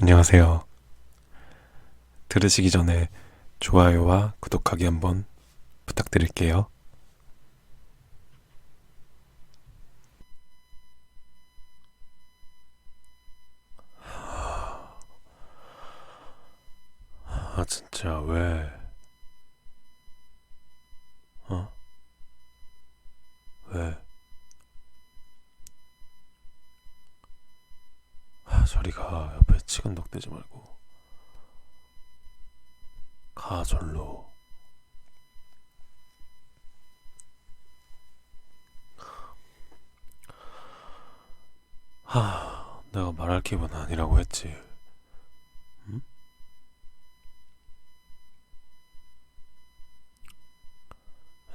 안녕하세요. 들으시기 전에 좋아요와 구독하기 한번 부탁드릴게요. 아, 진짜, 왜? 어? 왜? 저리 가. 옆에 치근덕대지 말고. 가, 절로. 하, 내가 말할 기분 아니라고 했지. 응?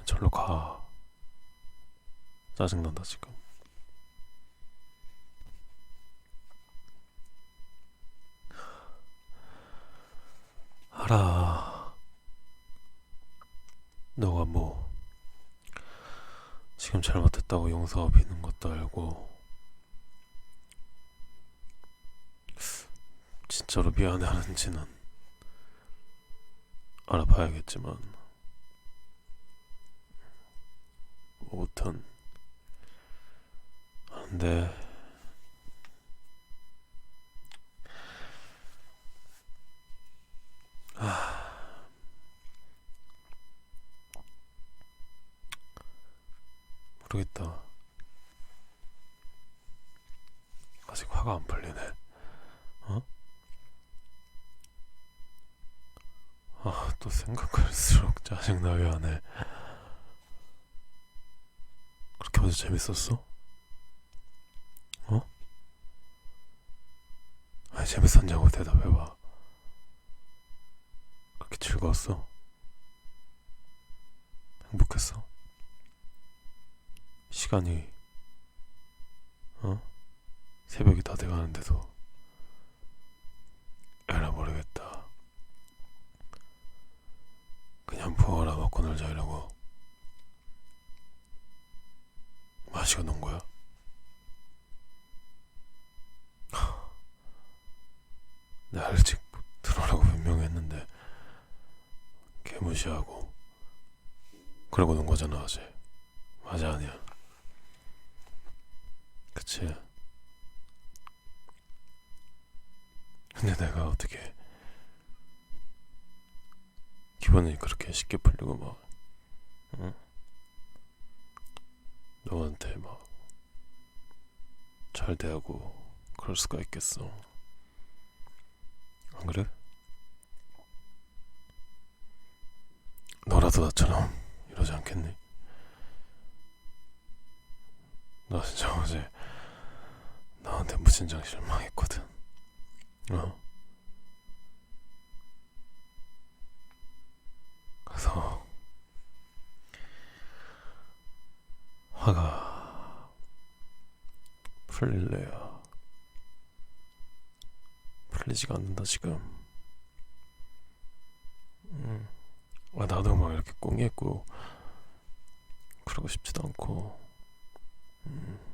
절로 가. 짜증난다, 지금. 알아. 너가 뭐, 지금 잘못했다고 용서 비는 것도 알고, 진짜로 미안해 하는지는 알아봐야겠지만, 아무튼, 안 돼. 모르겠다. 아직 화가 안 풀리네. 어? 아, 또 생각할수록 짜증나게 하네. 그렇게 어제 재밌었어? 어? 아니, 재밌었냐고 대답해봐. 그렇게 즐거웠어? 시간이 어? 새벽이 다 돼가는데도 에라 모르겠다 그냥 부어라 먹고 놀자 이러고 마시고 논 거야? 내가 일찍 들어오라고 분명했는데 개무시하고 그러고 논 거잖아 어제 맞아 아니야 그치. 근데 내가 어떻게 기분이 그렇게 쉽게 풀리고 막, 응? 너한테 막 잘 대하고 그럴 수가 있겠어. 안 그래? 너라도 나처럼 이러지 않겠니? 나 진짜 어제 나한테 무진장 실망했거든. 어? 그래서 화가 풀릴래야 풀리지가 않는다 지금. 음. 아 나도 막 이렇게 꽁했고 그러고 싶지도 않고. 음.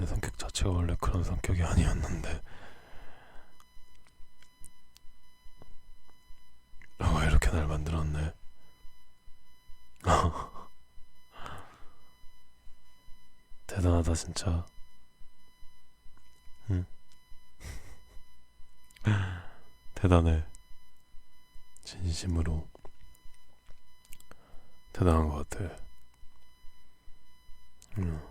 내 성격 자체가 원래 그런 성격이 아니었는데 너가 이렇게 날 만들었네. 대단하다 진짜. 응. 대단해. 진심으로 대단한 것 같아. 응.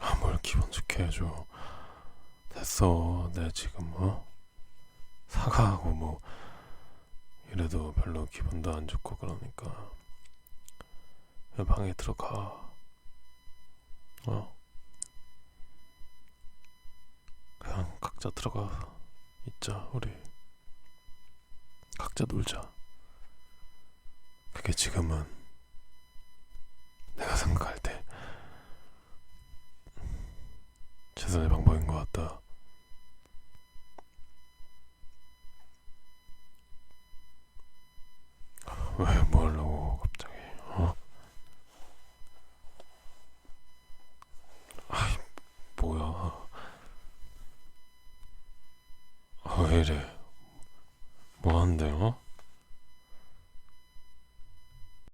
아, 뭘 기분 좋게 해줘. 됐어. 내 지금 어 사과하고 뭐 이래도 별로 기분도 안 좋고 그러니까 왜 방에 들어가. 어? 그냥 각자 들어가 있자 우리 각자 놀자. 그게 지금은 왜뭐 하려고 갑자기? 어? 아 뭐야? 왜 이래?